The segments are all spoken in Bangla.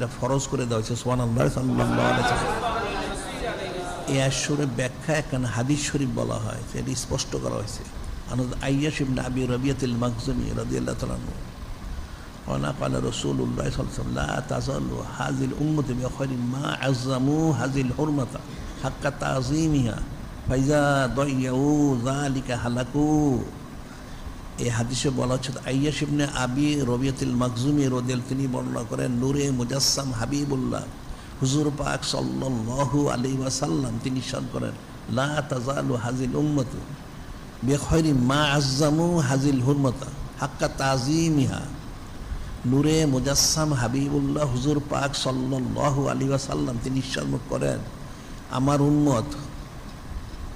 এটা ফরজ করে দেওয়া হয়েছে সোহান আল্লাহ সাল্লাহ এই আশ্বরের ব্যাখ্যা এখানে হাদিস শরীফ বলা হয় সেটি স্পষ্ট করা হয়েছে আনন্দ আইয়াস ইবনে আবি রবিয়াতুল মাকজুমি রাদিয়াল্লাহু তাআলা আনহু قال قال رسول الله صلى الله عليه وسلم لا تزال هذه الأمة بخير ما عظموا هذه الحرمة حق تعظيمها فإذا ضيعوا ذلك هلكوا এই হাদিসে বলা হচ্ছে আইয়াস ইবনে আবি রবিয়াতুল মাকজুমি রদিয়াল তিনি বর্ণনা করেন, নূরে মুজাসসাম হাবিবুল্লাহ, হুজুর পাক সাল্লাল্লাহু আলাইহি ওয়াসাল্লাম তিনি ইরশাদ করেন, লা তাজালু হাজিল উম্মতু বেখয়রি মা আজ্জামু হাজিল হুরমতা হাক্কা তাজিমিহা। নূরে মুজাসসাম হাবিবুল্লাহ, হুজুর পাক সাল্লাল্লাহু আলাইহি ওয়াসাল্লাম তিনি ইরশাদ করেন, আমার উম্মত,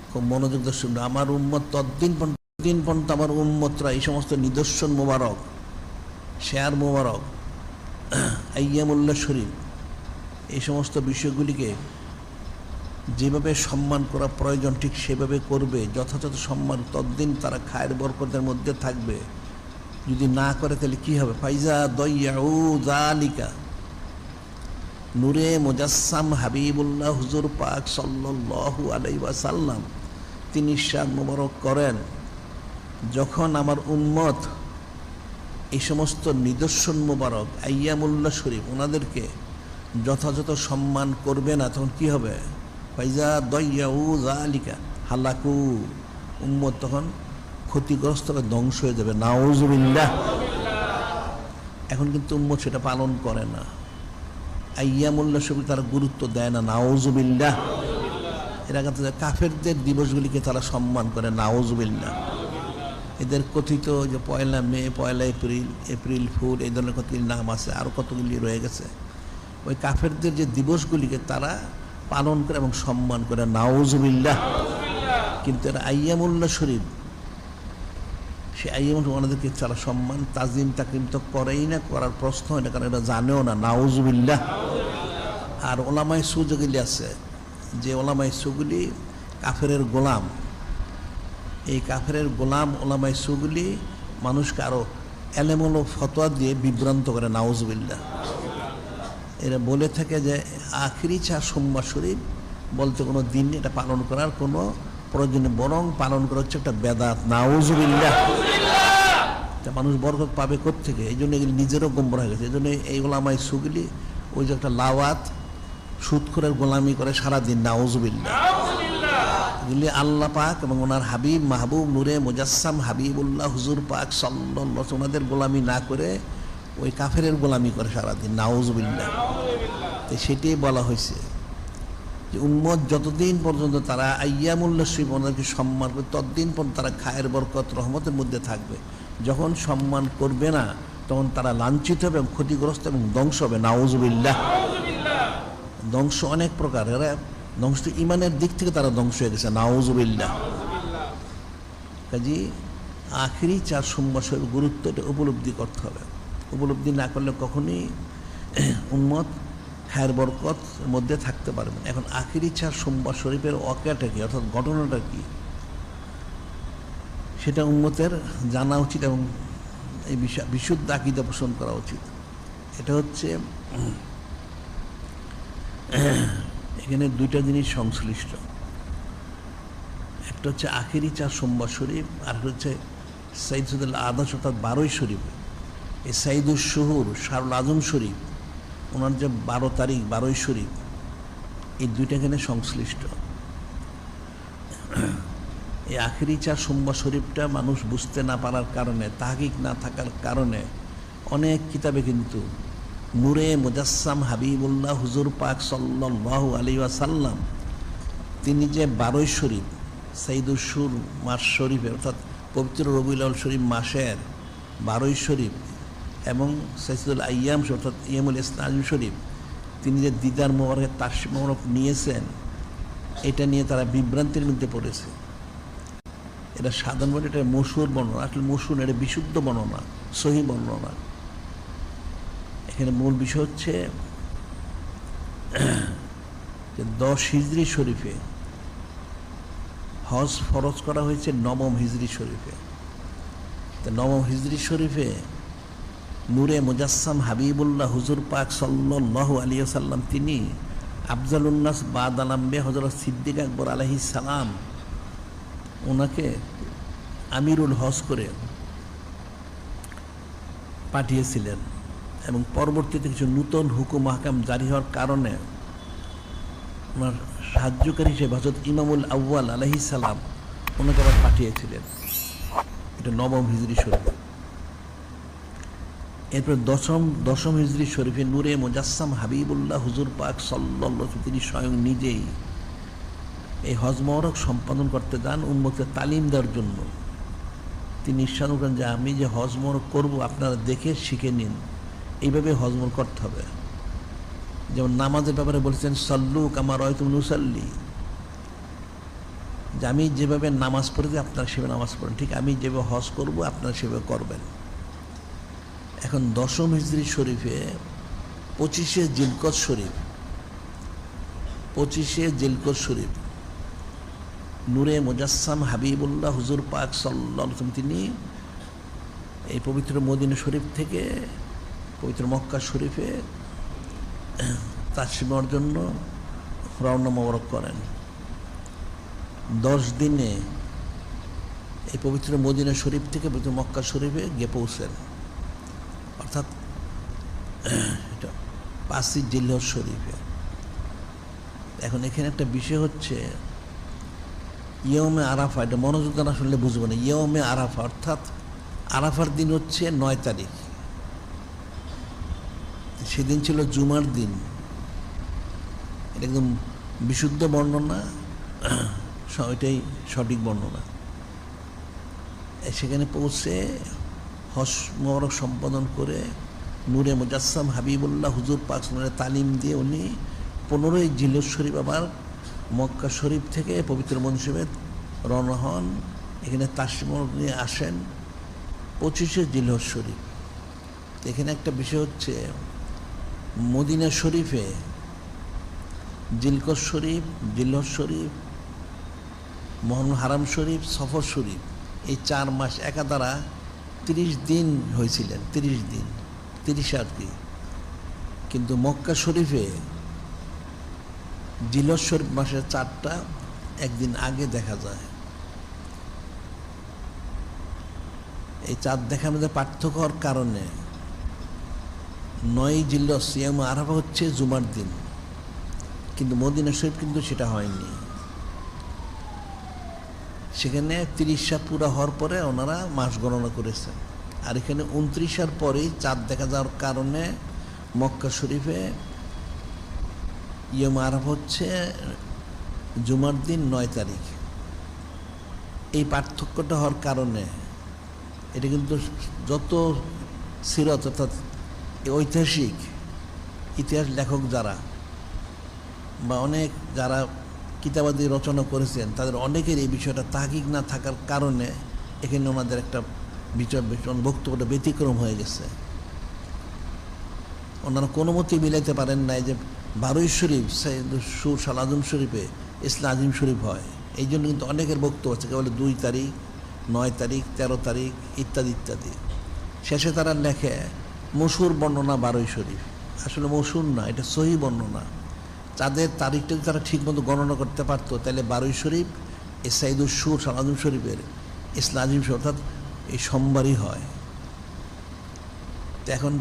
খুব মনোযোগ শুনবে আমার উম্মত তদ্দিন দিন পর্যন্ত আমার উম্মতরা এই সমস্ত নিদর্শন মোবারক, শেয়ার মোবারক আইয়ামুল্লাহ শরীফ, এই সমস্ত বিষয়গুলিকে যেভাবে সম্মান করা প্রয়োজন, ঠিক সেভাবে করবে, যথাযথ সম্মান তদ্দিন তারা খায়ের বরকতের মধ্যে থাকবে। যদি না করে তাহলে কি হবে? ফাইজা দয়াউ জালিকা নূরে মুজাসসাম হাবিবুল্লাহ হুজুর পাক সাল্লাল্লাহু আলাইহি সাল্লাম তিনি শাহ মোবারক করেন। যখন আমার উম্মত এই সমস্ত নিদর্শন মোবারক, আইয়ামুল্লাহ শরীফ ওনাদেরকে যথাযথ সম্মান করবে না, তখন কি হবে? ফাইজা দয়াউ জালিকা হালাকু। উম্মত তখন ক্ষতিগ্রস্ত ধ্বংস হয়ে যাবে। নাউজুবিল্লাহ। এখন কিন্তু উম্মত সেটা পালন করে না। আইয়ামুল্লাহ শরীফ তারা গুরুত্ব দেয় না। নাউজুবিল্লাহ। এরা কাফেরদের দিবসগুলিকে তারা সম্মান করে, নাউজুবিল্লাহ। এদের কথিত যে পয়লা মে, পয়লা এপ্রিল এপ্রিল ফুল, এই ধরনের কতগুলি নাম আছে আরও কতগুলি রয়ে গেছে। ওই কাফেরদের যে দিবসগুলিকে তারা পালন করে এবং সম্মান করে। নাউজুবিল্লাহ। কিন্তু এরা আইয়ামুল্লাহ শরীফ। সে আইয়ামুল ওনাদেরকে তারা সম্মান, তাজিম তাকিম তো করেই না, করার প্রশ্ন হয় না, কারণ এটা জানেও না। নাউজুবিল্লাহ। আর ওলামাই সু যেগুলি আছে, যে ওলামাই সুগুলি কাফেরের গোলাম। এই কাফের গোলাম ওলামাই সুগুলি মানুষকে আরও এলেমলো ফতোয়া দিয়ে বিভ্রান্ত করে নাউজবিল্লা এরা বলে থাকে যে, আখিরি চা সোমবার শরীফ, বলতে কোনো দিন এটা পালন করার কোনো প্রয়োজন বরং পালন করা হচ্ছে একটা বেদাত। নাউজবিল্লা তা মানুষ বরকত পাবে থেকে এই জন্য এগুলি নিজেরও গম্বর হয়ে গেছে। এই জন্য এই গোলামাই সুগুলি ওই যে একটা লাওয়াত, সুৎখরের গোলামি করে সারাদিন নাউজবিল্লা এগুলি আল্লাহ পাক এবং ওনার হাবিব মাহবুব নূরে মুজাসসাম হাবিবুল্লাহ হুজুর পাক সাল্লাহ ওনাদের গোলামি না করে ওই কাফেরের গোলামি করে সারাদিন নাউজবিল্লা তো সেটাই বলা হয়েছে যে উম্মত যতদিন পর্যন্ত তারা আইয়ামুল্লাহ শিব ওনাদেরকে সম্মান করবে ততদিন পর্যন্ত তারা খায়ের বরকত, রহমতের মধ্যে থাকবে। যখন সম্মান করবে না, তখন তারা লাঞ্ছিত হবে এবং ক্ষতিগ্রস্ত এবং ধ্বংস হবে, নাউজবিল্লাহ। ধ্বংস অনেক প্রকার। এরা ধ্বংস ইমানের দিক থেকে তারা ধ্বংস হয়ে গেছে। নাউজুবিল্লাহ। কাজী, আখেরি চার সোমবাসের গুরুত্ব এটা উপলব্ধি করতে হবে। উপলব্ধি না করলে কখনই উন্মত খায়ের বরকত মধ্যে থাকতে পারবে এখন আখেরি চার সোমবার শরীফের অকেটা কি? অর্থাৎ ঘটনাটা কি? সেটা উন্মতের জানা উচিত এবং এই বিশুদ্ধ আকিদা পোষণ করা উচিত। এটা হচ্ছে এখানে দুইটা জিনিস সংশ্লিষ্ট। একটা হচ্ছে আখেরি চার সোমবার শরীফ, আর হচ্ছে সাইদ সুদুল আদাস অর্থাৎ বারোই শরীফ। এই সাইদুল শহুর, শারুল আজম শরীফ, ওনার যে বারো তারিখ, বারোই শরীফ, এই দুইটা এখানে সংশ্লিষ্ট। এই আখেরি চার সোমবার শরীফটা মানুষ বুঝতে না পারার কারণে, তাহাকিক না থাকার কারণে অনেক কিতাবে কিন্তু নূরে মুজাসসাম হাবিবুল্লাহ হুজুর পাক সাল্লাহ আলী ওয়াসাল্লাম, তিনি যে বারোই শরীফ সাইদুসুর মাস শরীফের অর্থাৎ পবিত্র রবিউল শরীফ মাসের বারোই শরীফ এবং সাইদুল আয়াম অর্থাৎ ইয়ামুল ইসলাম শরীফ, তিনি যে দিদার মোবারকের তাস মোবারক নিয়েছেন, এটা নিয়ে তারা বিভ্রান্তির মধ্যে পড়েছে। এটা সাধারণভাবে এটা মসুর বর্ণনা, আসলে মসুর এটা বিশুদ্ধ বর্ণনা, সহি বর্ণনা। এখানে মূল বিষয় হচ্ছে যে দশ হিজড়ি শরীফে হজ ফরজ করা হয়েছে নবম হিজড়ি শরীফে। তো নবম হিজড়ি শরীফে নূরে মুজাসসাম হাবিবুল্লাহ হুজুর পাক সাল্লাহ আলী সাল্লাম তিনি আফজালুল্লাস বাদ আলাম্বে হজরত সিদ্দিক আকবর আলহি সালাম ওনাকে আমিরুল হজ করে পাঠিয়েছিলেন। এবং পরবর্তীতে কিছু নূতন হুকুম হাকাম জারি হওয়ার কারণে ওনার সাহায্যকারী হিসেবে হজরত ইমামুল আউ্য়াল আলহি সালাম ওনাকে আবার পাঠিয়েছিলেন। এটা নবম হিজরি শরীফ। এরপর দশম দশম হিজরি শরীফে নূরে মোজাসসাম হাবিবুল্লাহ হুজুর পাক সাল্লাহ তিনি স্বয়ং নিজেই এই হজ মহরক সম্পাদন করতে যান উন্মুক্তের তালিম দেওয়ার জন্য। তিনি ইস্বাদ করেন যে আমি যে হজ মহরক করব আপনারা দেখে শিখে নিন। এইভাবে হজ মহর করতে হবে। যেমন নামাজের ব্যাপারে বলেছেন সল্লুক আমার হয়তো নুসাল্লি। যে আমি যেভাবে নামাজ পড়েছি, আপনার সেভাবে নামাজ পড়েন। ঠিক আমি যেভাবে হজ করব, আপনার সেভাবে করবেন। এখন দশম হিজরি শরীফে পঁচিশে জিলকত শরীফ, পঁচিশে জিলকত শরীফ, নূরে মুজাসসাম হাবিবুল্লাহ হুজুর পাক সাল্লাহ তিনি এই পবিত্র মদিনা শরীফ থেকে পবিত্র মক্কা শরীফে তাসিমার জন্য রওনা মোবারক করেন। দশ দিনে এই পবিত্র মদিনা শরীফ থেকে পবিত্র মক্কা শরীফে গিয়ে পৌঁছেন। অর্থাৎ, এটা পাঁচই জিল্লর শরীফে। এখন এখানে একটা বিষয় হচ্ছে ইয়মে আরাফা, এটা মনোযোগ শুনলে বুঝব না ইয়মে আরাফা, অর্থাৎ আরাফার দিন হচ্ছে নয় তারিখ। সেদিন ছিল জুমার দিন। এটা একদম বিশুদ্ধ বর্ণনা এটাই সঠিক বর্ণনা। সেখানে পৌঁছে হস মোবারক সম্পাদন করে নূরে মুজাসসাম হাবিবুল্লাহ হুজুর পাক তালিম দিয়ে উনি পনেরোই জিলুস শরীফ আবার মক্কা শরীফ থেকে পবিত্র মনসুবে রওনা হন। এখানে তাসিমর নিয়ে আসেন পঁচিশে জিলহজ শরীফ। এখানে একটা বিষয় হচ্ছে মদিনা শরীফে জিলকস শরীফ, জিলহজ শরীফ মোহন হারাম শরীফ, সফর শরীফ, এই চার মাস একাধারা তিরিশ দিন হয়েছিলেন, তিরিশ দিন, তিরিশ আর কি। কিন্তু মক্কা শরীফে জিলস শরীফ মাসের চারটা একদিন আগে দেখা যায়। এই চাঁদ দেখার মধ্যে পার্থক্য হওয়ার কারণে নয় জিল্ল সিয়াম আরাফা হচ্ছে জুমার দিন। কিন্তু মদিনা শরীফ কিন্তু সেটা হয়নি। সেখানে তিরিশা পুরা হওয়ার পরে ওনারা মাস গণনা করেছেন আর এখানে উনত্রিশার পরেই চাঁদ দেখা যাওয়ার কারণে মক্কা শরীফে ইয়ম আরব হচ্ছে জুমার দিন নয় তারিখ। এই পার্থক্যটা হওয়ার কারণে এটা কিন্তু যত সিরত অর্থাৎ ঐতিহাসিক ইতিহাস লেখক যারা বা অনেক যারা কিতাবাদি রচনা করেছেন, তাদের অনেকের এই বিষয়টা তাহিক না থাকার কারণে এখানে ওনাদের একটা বিচার বক্তব্যটা ব্যতিক্রম হয়ে গেছে। ওনারা কোনো মতেই মিলাইতে পারেন নাই যে বারুই শরীফ সুর সাল আজম শরীফে ইসলাম আজিম শরীফ হয়। এই জন্য কিন্তু অনেকের বক্তব্য আছে, কেবল দুই তারিখ, নয় তারিখ, তেরো তারিখ ইত্যাদি ইত্যাদি। শেষে তারা লেখে মসুর বর্ণনা বারোই শরীফ। আসলে মসুর না, এটা সহি বর্ণনা। তাদের তারিখটা যদি তারা ঠিকমতো গণনা করতে পারতো, তাহলে বারোই শরীফ এ সাইদুর সুর সালাজুম শরীফের শরীফ অর্থাৎ এই সোমবারই হয়। এখন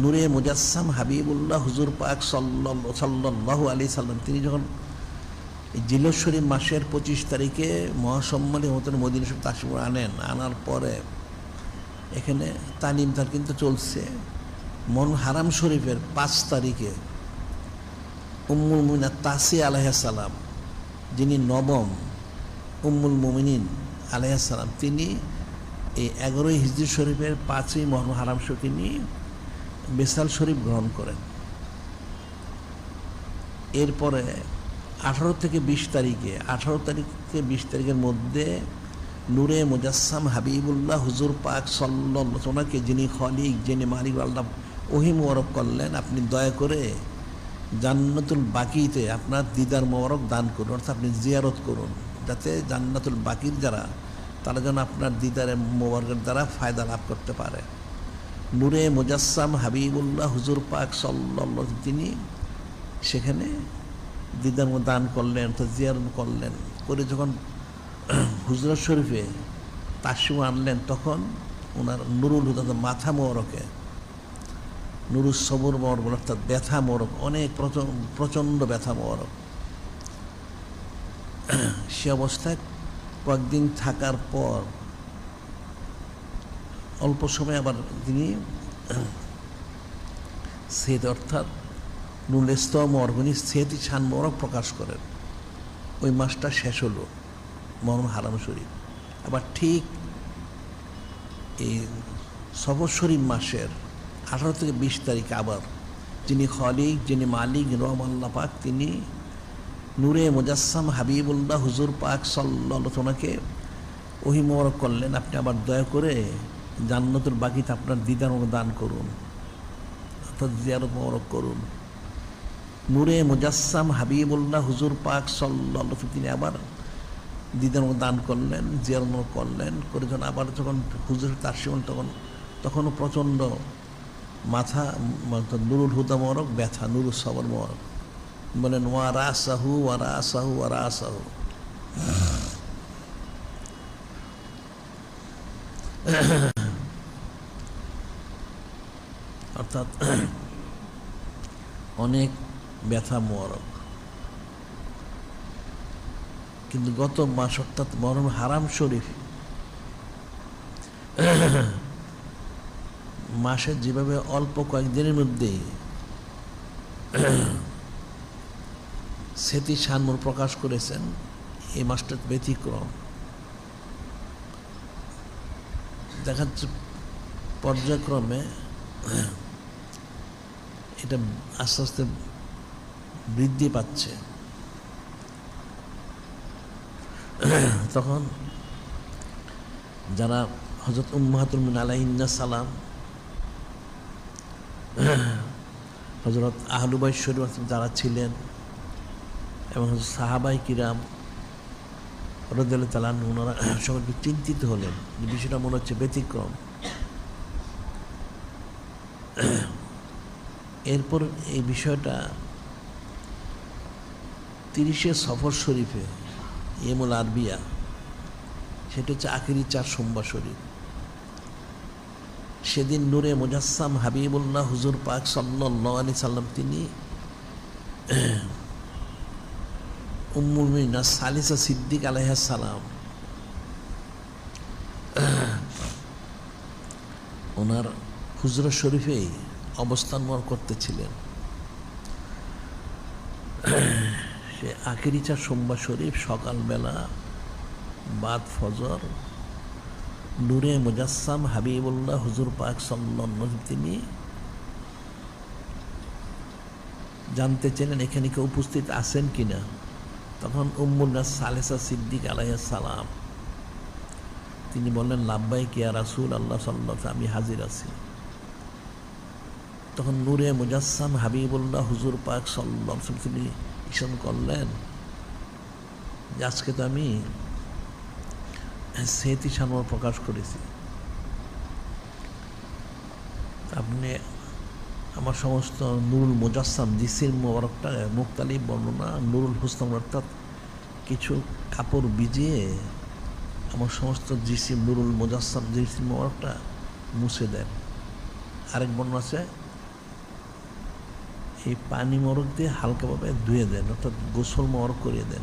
নূরে মুজাসসাম হাবিবুল্লাহ হুজুর পাক সাল্লাহ আলী সাল্লাম, তিনি যখন শরীফ মাসের পঁচিশ তারিখে মহাসম্মানী মতন মদিন শরীফ তাসিমুর আনেন, আনার পরে এখানে তালিম তার কিন্তু চলছে। মন হারাম শরীফের পাঁচ তারিখে উম্মুল মুমিনা তাসি আলাইসালাম যিনি নবম উম্মুল মুমিনিন আলাইসালাম তিনি এই এগারোই হিজরি শরীফের পাঁচই মহরম হারাম শরীফ তিনি বেসাল শরীফ গ্রহণ করেন। এরপরে আঠারো থেকে বিশ তারিখে, আঠারো তারিখ থেকে বিশ তারিখের মধ্যে নূরে মুজাসসাম হাবিবুল্লাহ হুজুর পাক সল্ল ওনাকে যিনি খলিক, যিনি মালিক, আল্লাহ ওহি মোবারক করলেন, আপনি দয়া করে জান্নাতুল বাকিতে আপনার দিদার মোবারক দান করুন, অর্থাৎ আপনি জিয়ারত করুন, যাতে জান্নাতুল বাকির যারা, তারা যেন আপনার দিদারে মোবারকের দ্বারা ফায়দা লাভ করতে পারে। নূরে মুজাসসাম হাবিবুল্লাহ হুজুর পাক সাল্লাল্লাহ তিনি সেখানে দিদার দান করলেন, অর্থাৎ জিয়ারত করলেন, করে যখন হুজরত শরীফে তাসিম আনলেন তখন ওনার নুরুল হুদা মাথা মোরকে নুরুল সবর মোরক অর্থাৎ ব্যথা মোরক অনেক প্রচণ্ড ব্যথা মোরক সে অবস্থায় কয়েকদিন থাকার পর অল্প সময় আবার তিনি সেদ অর্থাৎ নুল ইস্তম অর্গনি সেতি ছান মোরক প্রকাশ করেন। ওই মাসটা শেষ হলো। মরম হারাম শরীফ আবার ঠিক এই সফর শরীফ মাসের আঠারো থেকে বিশ তারিখ আবার যিনি খলিক, যিনি মালিক রহমাল্লা পাক, তিনি নূরে মুজাসসাম হাবিবুল্লাহ হুজুর পাক সাল্লাহ ওনাকে ওহি মোবারক করলেন, আপনি আবার দয়া করে জান্নাতুল বাকিতে আপনার দিদার দান করুন, অর্থাৎ জিয়ারত মোবারক করুন। নূরে মুজাসসাম হাবিবুল্লাহ হুজুর পাক সাল্লাহ তিনি আবার দিদার দান করলেন জিয়ার করলেন, করে যখন আবার যখন হুজুর তার তখন, তখনও প্রচণ্ড মাথা নুরুল হুদা মরক ব্যথা, নুরুল সবর মরক বলেন ওয়ারা সাহু ওয়ারা সাহু ওয়ারা সাহু অর্থাৎ অনেক ব্যথা মরক কিন্তু গত মাস অর্থাৎ মরম হারাম শরীফ মাসের যেভাবে অল্প কয়েকদিনের মধ্যেই স্মৃতি সানমুর প্রকাশ করেছেন, এই মাসটা ব্যতিক্রম। দেখা যাচ্ছে পর্যায়ক্রমে এটা আস্তে আস্তে বৃদ্ধি পাচ্ছে। তখন যারা হজরত উম্মাহাতুল মিন আলাইন্না সালাম হজরত আহলুবাই শরীফ যারা ছিলেন এবং সাহাবাই কিরাম রদাল তালান ওনারা সকলকে চিন্তিত হলেন বিষয়টা মনে হচ্ছে ব্যতিক্রম। এরপর এই বিষয়টা তিরিশে সফর শরীফে ইয়েমুল আরবিয়া সেটা হচ্ছে আখিরি চার সোমবার শরীফ। সেদিন নূরে মুজাসসাম হাবিবুল্লাহ হুজুর পাক সাল্লাহ আলি সাল্লাম তিনি উম্মুল মিনা সালিসা সিদ্দিক সালাম ওনার হুজরা শরীফেই অবস্থান করতেছিলেন সে আখেরিচা সোমবার শরীফ, সকালবেলা বাদ ফজর, নূরে মুজাসসাম, হাবিবুল্লাহ, হুজুর পাক সাল্লাহ তিনি জানতে চাইলেন এখানে কেউ উপস্থিত আছেন কিনা। তখন উম্মুল্লা সালেসা সিদ্দিক সালাম, তিনি বললেন লাব্বাই কিয়া রাসুল আল্লাহ সাল্লাহ আমি হাজির আছি। তখন নূরে মুজাসসাম, হাবিবুল্লাহ, হুজুর পাক সাল্লাম তিনি ইসন করলেন। যে আজকে তো আমি স্মৃতি সানোয়ার প্রকাশ করেছি। আপনি আমার সমস্ত নুরুল মুজাসসাম, জিসির মোবারকটা মুক্তালি বর্ণনা, নুরুল হুসলাম অর্থাৎ কিছু কাপড় ভিজিয়ে আমার সমস্ত জিসিম নুরুল মুজাসসাম, জিসির মোবারকটা মুছে দেন। আরেক বর্ণ আছে এই পানি মরক দিয়ে হালকাভাবে ধুয়ে দেন, অর্থাৎ গোসল মরক করিয়ে দেন।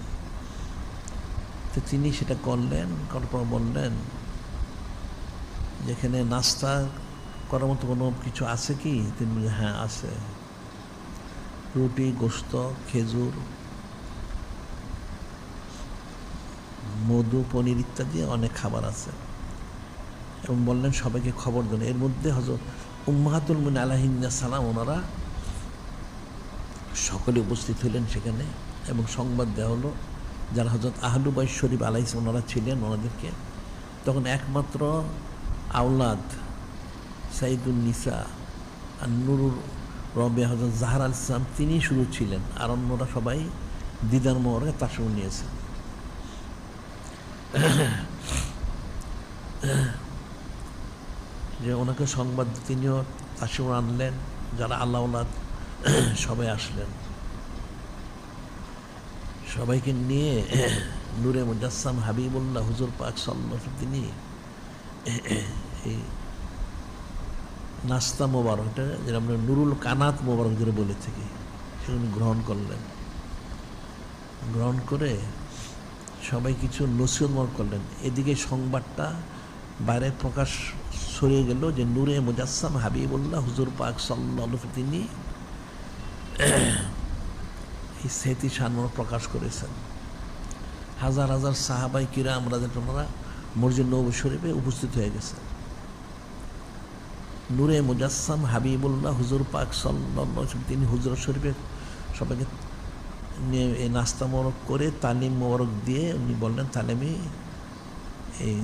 তো তিনি সেটা করলেন, করার বললেন, যেখানে নাস্তা করার মতো কোনো কিছু আছে কি? তিনি বললেন হ্যাঁ আছে। রুটি, গোস্ত, খেজুর, মধু, পনির ইত্যাদি অনেক খাবার আছে। এবং বললেন, সবাইকে খবর দেন। এর মধ্যে হজরত উম্মাহাতুল মুন আলাহিনা সালাম ওনারা সকলে উপস্থিত হলেন সেখানে এবং সংবাদ দেওয়া হলো যারা হজরত আহলুবাই শরীফ আলাইস ওনারা ছিলেন ওনাদেরকে। তখন একমাত্র আউলাদ সাইদুল নিসা আর নুরুর রবে হজরত জাহার আল ইসলাম তিনি শুরু ছিলেন আর অন্যরা সবাই দিদার মোহরে তার সঙ্গে নিয়েছেন। যে ওনাকে সংবাদ তিনিও তাসিম আনলেন, যারা আল্লাহ সবাই আসলেন। সবাইকে নিয়ে নূরে মুজাসসাম হাবিবুল্লাহ হুজুর পাক সাল্লাহ তিনি এই নাস্তা মোবারকটা যেটা আমরা নুরুল কানাত মোবারক যেটা বলে থাকি সেগুলো গ্রহণ করলেন। গ্রহণ করে সবাই কিছু নসিহত মত করলেন। এদিকে সংবাদটা বাইরে প্রকাশ ছড়িয়ে গেল যে নূরে মুজাসসাম হাবিবুল্লাহ হুজুর পাক সাল্লাহ তিনি এই স্মৃতি সানমন প্রকাশ করেছেন। হাজার হাজার সাহাবাই কিরা আমরা তোমরা মসজিদ নবী শরীফে উপস্থিত হয়ে গেছে নূরে মুজাসসাম হাবিবুল্লাহ হুজুর পাক সাল্লাহ তিনি হুজুর শরীফে সবাইকে নিয়ে নাস্তা মোরক করে তালিম মোবারক দিয়ে উনি বললেন তাহলে আমি এই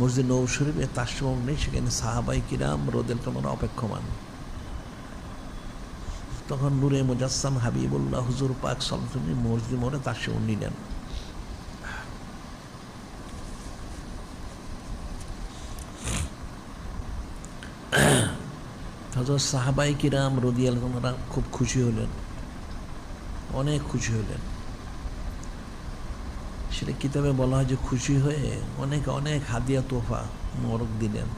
মসজিদ নৌ শরীফে তার নেই, সেখানে সাহাবাই কিরাম রোদেল তোমরা অপেক্ষমান। তখন নূরে মুজাসসাম হাবিবুল্লাহ হুজুর পাক সালতুনি মসজিদ মোড়ে তার সঙ্গে নিলেন। হজরত সাহাবাই কিরাম রদিয়াল তোমরা খুব খুশি হলেন। অনেক খুশি হলেন। সেটা কিতাবে বলা হয় যে খুশি হয়ে অনেক অনেক হাদিয়া তোফা মরক দিলেন।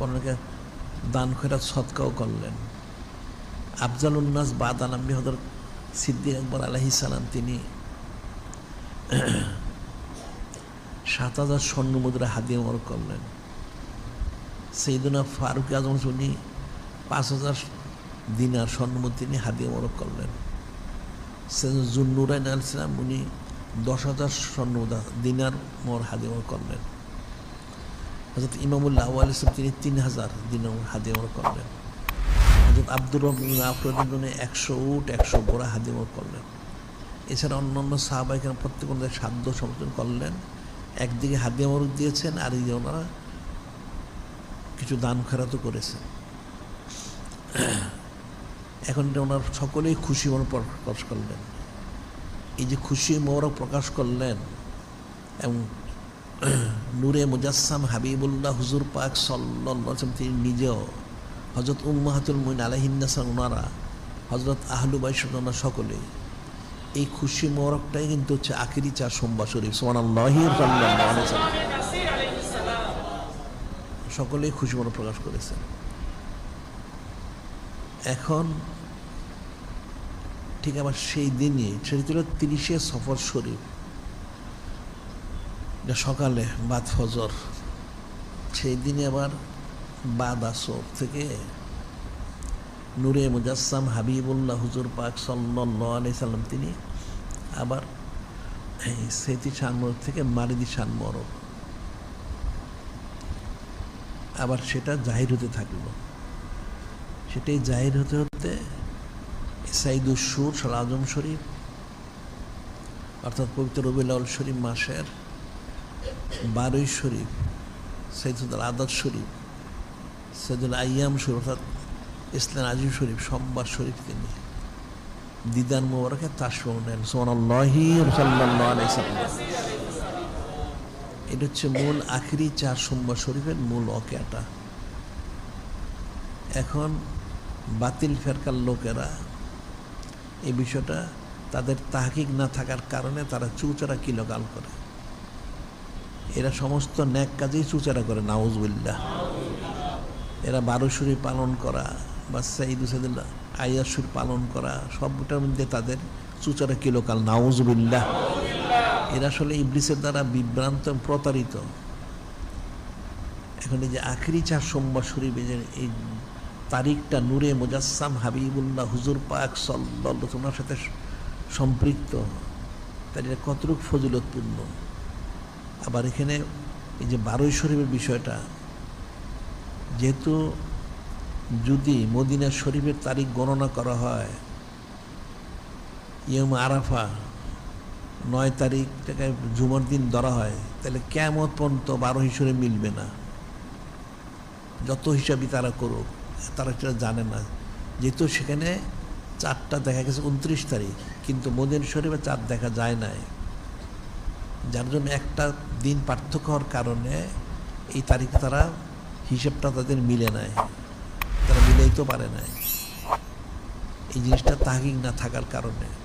অনেকে দান খৈরাত সৎকাও করলেন। আফজাল উন্নাস বাদ আলাম্বি হজর সিদ্দিক আকবর আলহি সালাম, তিনি সাত হাজার স্বর্ণ মুদ্রা হাদিয়া মরক করলেন। সেইদিনা ফারুক আজম উনি পাঁচ হাজার দিনার স্বর্ণমুদ্রা তিনি হাদিয়া মরক করলেন। জুন্নুরাইন আলসালাম উনি দশ হাজার স্বর্ণ দিনার মোর হাদিমর করলেন। হজরত ইমামুল্লাহ আলাইসলাম তিনি তিন হাজার দিনার হাদিমর করলেন। হজরত আব্দুর রহমান একশো উট, একশো গোড়া হাদিমর করলেন। এছাড়া অন্য অন্য সাহাবাহিক প্রত্যেক সাধ্য সমর্থন করলেন। একদিকে হাদিমর দিয়েছেন আর এই ওনারা কিছু দান খেরাতও করেছেন। এখন ওনার সকলেই খুশি মনে প্রকাশ করলেন। এই যে খুশি মোরক প্রকাশ করলেন এবং নূরে মুজাসসাম হাবিবুল্লাহ হুজুর পাক সাল্লাম তিনি নিজেও হজরত উম্মাহাতুল মুইন আলহিন্নাসান ওনারা হজরত আহলু বাইসনা সকলেই এই খুশি মোরকটাই কিন্তু হচ্ছে আখিরি চার সোমবার শরীফ। সোমান সকলেই খুশি মনে প্রকাশ করেছেন এখন ঠিক আবার সেই দিনই, সেটি ছিল তিরিশে সফর শরীফ সকালে বাদ ফজর। সেই দিনে আবার বাদ আসর থেকে নূরে মুজাসসাম হাবিবুল্লাহ হুজুর পাক সাল্লাহ আলি সাল্লাম, তিনি আবার এই সেতি সানমরক থেকে মারিদি সানমরক আবার সেটা জাহির হতে থাকল। সেটাই জাহির হতে হতে সাইদুসুর সাল আজম শরীফ, অর্থাৎ পবিত্র রবিউল শরীফ মাসের বারোই শরীফ সৈদুল আদাত শরীফ সৈদুল আয়াম শরীফ, অর্থাৎ ইসলাম আজিম শরীফ সোমবার শরীফ তিনি দিদান মোবারকে, তার নেন সোনাল্লাহি এটা হচ্ছে মূল আখিরি চার সোমবার শরীফের মূল অকেয়াটা এখন বাতিল ফেরকার লোকেরা এই বিষয়টা তাদের তাহকিক না থাকার কারণে তারা চুচারা কিলোকাল করে। এরা সমস্ত ন্যাক কাজেই চুচারা করে নাউজবিল্লা এরা বারোশুরি পালন করা বা সাইদু সাইদুল্লাহ আয়াসুর পালন করা, সবটার মধ্যে তাদের চুচারা কিলোকাল নাউজবিল্লা এরা আসলে ইবলিসের দ্বারা বিভ্রান্ত প্রতারিত। এখন এই যে আখরি চার সোমবার শরীফে যে এই তারিখটা নূরে মুজাসসাম হাবিবুল্লাহ হুজুর পাক সল্লাহ সাথে সম্পৃক্ত। তার এটা কতটুক ফজিলতপূর্ণ? আবার এখানে এই যে বারোই শরীফের বিষয়টা যেহেতু যদি মদিনা শরীফের তারিখ গণনা করা হয়, ইয়ম আরাফা নয় তারিখটাকে জুমার দিন ধরা হয়, তাহলে কেমন পর্যন্ত বারো হিসেবে মিলবে না। যত হিসাবই তারা করুক, তারা সেটা জানে না। যেহেতু সেখানে চারটা দেখা গেছে উনত্রিশ তারিখ, কিন্তু মদিন শরীফে চার দেখা যায় নাই। যার জন্য একটা দিন পার্থক্য হওয়ার কারণে এই তারিখ তারা হিসেবটা তাদের মিলে নাই। তারা মিলেই তো পারে নাই। এই জিনিসটা তাহিক না থাকার কারণে।